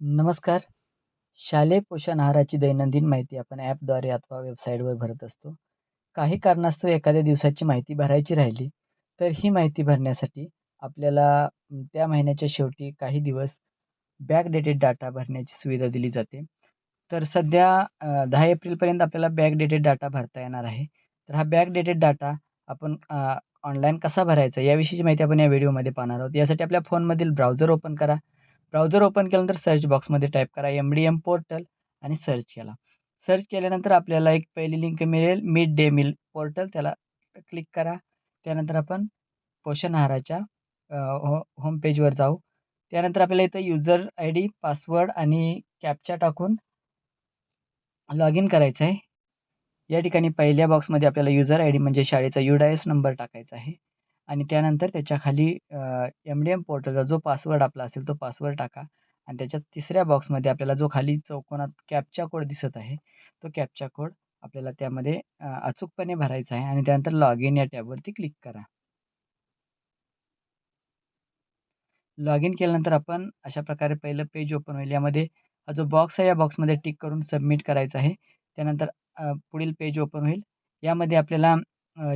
नमस्कार. शालेय पोषण आहाराची दैनंदिन माहिती आपण ॲपद्वारे अथवा वेबसाईटवर भरत असतो. काही कारणास्तव एखाद्या दिवसाची माहिती भरायची राहिली, तर ही माहिती भरण्यासाठी आपल्याला त्या महिन्याच्या शेवटी काही दिवस बॅकडेटेड डाटा भरण्याची सुविधा दिली जाते. तर सध्या दहा एप्रिलपर्यंत आपल्याला बॅकडेटेड डाटा भरता येणार आहे. तर हा बॅकडेटेड डाटा आपण ऑनलाईन कसा भरायचा याविषयीची माहिती आपण या व्हिडिओमध्ये पाहणार आहोत. यासाठी आपल्या फोनमधील ब्राउझर ओपन करा. ब्राउझर ओपन केल्यानंतर सर्च बॉक्समध्ये टाईप करा एम-डी-एम पोर्टल आणि सर्च केला. सर्च केल्यानंतर आपल्याला एक पहिली लिंक मिळेल मिड डे मील पोर्टल त्याला क्लिक करा. त्यानंतर आपण पोषण आहाराच्या हो होम पेजवर जाऊ. त्यानंतर आपल्याला इथं युजर आयडी, पासवर्ड आणि कॅप्चा टाकून लॉग इन करायचं आहे. या ठिकाणी पहिल्या बॉक्समध्ये आपल्याला युजर आय डी म्हणजे शाळेचा यू डाय एस नंबर टाकायचा आहे आणि त्यानंतर त्याच्याखाली एम-डी-एम पोर्टलचा जो पासवर्ड आपला असेल तो पासवर्ड टाका आणि त्याच्या तिसऱ्या बॉक्समध्ये आपल्याला जो खाली चौकोनात कॅपचा कोड दिसत आहे, तो कॅप्चा कोड आपल्याला त्यामध्ये अचूकपणे भरायचा आहे आणि त्यानंतर लॉग इन या टॅबवरती क्लिक करा. लॉग इन केल्यानंतर आपण अशा प्रकारे पहिलं पेज ओपन होईल. यामध्ये हा जो बॉक्स आहे या बॉक्समध्ये टिक करून सबमिट करायचा आहे. त्यानंतर पुढील पेज ओपन होईल. यामध्ये आपल्याला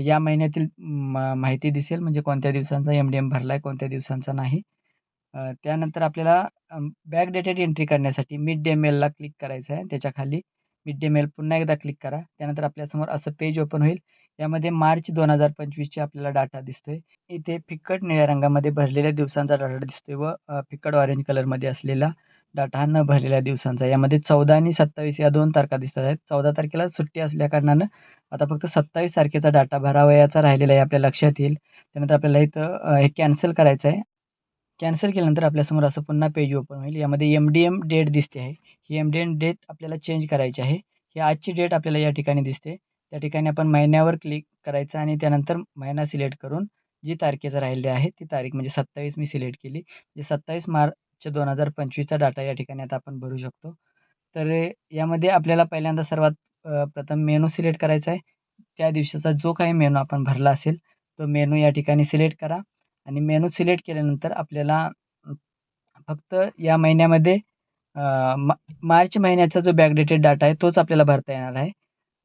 या महिन्यातील म माहिती दिसेल म्हणजे कोणत्या दिवसांचा एम-डी-एम भरला आहे, कोणत्या दिवसांचा नाही. त्यानंतर आपल्याला बॅक बॅकडेटेड एंट्री करण्यासाठी मिड डे मेलला क्लिक करायचं आहे. त्याच्याखाली मिड डे मेल पुन्हा एकदा क्लिक करा. त्यानंतर आपल्यासमोर असं पेज ओपन होईल. यामध्ये मार्च 2025चे आपल्याला डाटा दिसतोय. इथे फिकट निळ्या रंगामध्ये भरलेल्या दिवसांचा डाटा दिसतोय व फिक्कट फिकट ऑरेंज कलरमध्ये असलेला डाटा न भरलेल्या दिवसांचा. यामध्ये 14 आणि 27 या दोन तारखा दिसत आहेत. 14 तारखेला सुट्टी असल्याकारणानं आता फक्त 27 तारखेचा डाटा भरावयाचा राहिलेला आहे आपल्या लक्षात येईल. त्यानंतर आपल्याला इथं हे कॅन्सल करायचं आहे. कॅन्सल केल्यानंतर आपल्यासमोर असं पुन्हा पेज ओपन होईल. यामध्ये एम-डी-एम डेट दिसते आहे. ही एम-डी-एम डेट आपल्याला चेंज करायची आहे. ही आजची डेट आपल्याला या ठिकाणी दिसते. त्या ठिकाणी आपण महिन्यावर क्लिक करायचं आणि त्यानंतर महिना सिलेक्ट करून जी तारखेचं राहिली आहे ती तारीख म्हणजे 27 मी सिलेक्ट केली. म्हणजे 27 मार्च 2025चा डाटा या ठिकाणी आता आपण भरू शकतो. तर यामध्ये आपल्याला पहिल्यांदा सर्वात प्रथम मेनू सिलेक्ट करायचा आहे. त्या दिवसाचा जो काही मेनू आपण भरला असेल, तो मेनू या ठिकाणी सिलेक्ट करा आणि मेनू सिलेक्ट केल्यानंतर आपल्याला फक्त या महिन्यामध्ये मा मार्च महिन्याचा जो बॅकडेटेड डाटा आहे तोच आपल्याला भरता येणार आहे.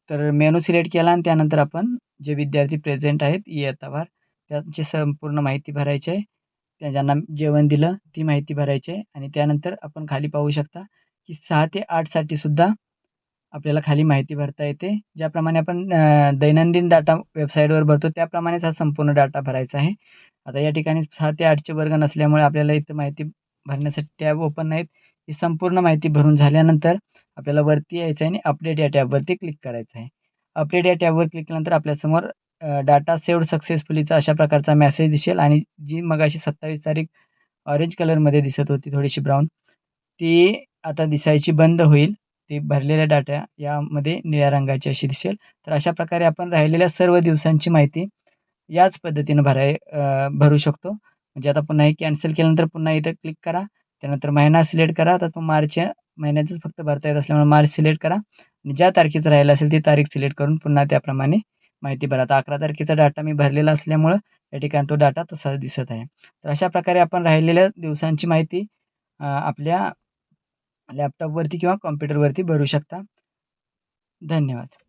तर मेनू सिलेक्ट केला आणि त्यानंतर आपण जे विद्यार्थी प्रेझेंट आहेत इयत्तावार त्यांची संपूर्ण माहिती भरायची आहे. त्या ज्यांना जेवण दिलं ती माहिती भरायची आहे आणि त्यानंतर आपण खाली पाहू शकता, की सहा ते आठसाठी सुद्धा आपल्याला खाली माहिती भरता येते. ज्याप्रमाणे आपण दैनंदिन डाटा वेबसाईटवर भरतो त्याप्रमाणेच हा संपूर्ण डाटा भरायचा आहे. आता या ठिकाणी सहा ते आठचे वर्ग नसल्यामुळे आपल्याला इथं माहिती भरण्यासाठी टॅब ओपन नाहीत. ही संपूर्ण माहिती भरून झाल्यानंतर आपल्याला वरती यायचं आहे आणि अपडेट या टॅबवरती क्लिक करायचं आहे. अपडेट या टॅबवर क्लिक केल्यानंतर आपल्यासमोर डाटा सेव्ड सक्सेसफुलीचा अशा प्रकारचा मेसेज दिसेल आणि जी मगाशी 27 तारीख ऑरेंज कलरमध्ये दिसत होती थोडीशी ब्राऊन, ती आता दिसायची बंद होईल. ती भरलेल्या डाटा यामध्ये निळ्या रंगाची अशी दिसेल. तर अशा प्रकारे आपण राहिलेल्या सर्व दिवसांची माहिती याच पद्धतीनं भराय भरू शकतो. म्हणजे आता पुन्हा हे कॅन्सल केल्यानंतर पुन्हा इथं क्लिक करा. त्यानंतर महिना सिलेक्ट करा. आता तो मार्च महिन्याचंच फक्त भरता येत असल्यामुळे मार्च सिलेक्ट करा आणि ज्या तारखेचं राहिलं असेल ती तारीख सिलेक्ट करून पुन्हा त्याप्रमाणे माहिती भरा. आता 11 तारखेचा डाटा मी भरलेला असल्यामुळं या ठिकाणी तो डाटा तसा दिसत आहे. तर अशा प्रकारे आपण राहिलेल्या दिवसांची माहिती आपल्या लॅपटॉपवरती किंवा कॉम्प्युटरवरती भरू शकता. धन्यवाद.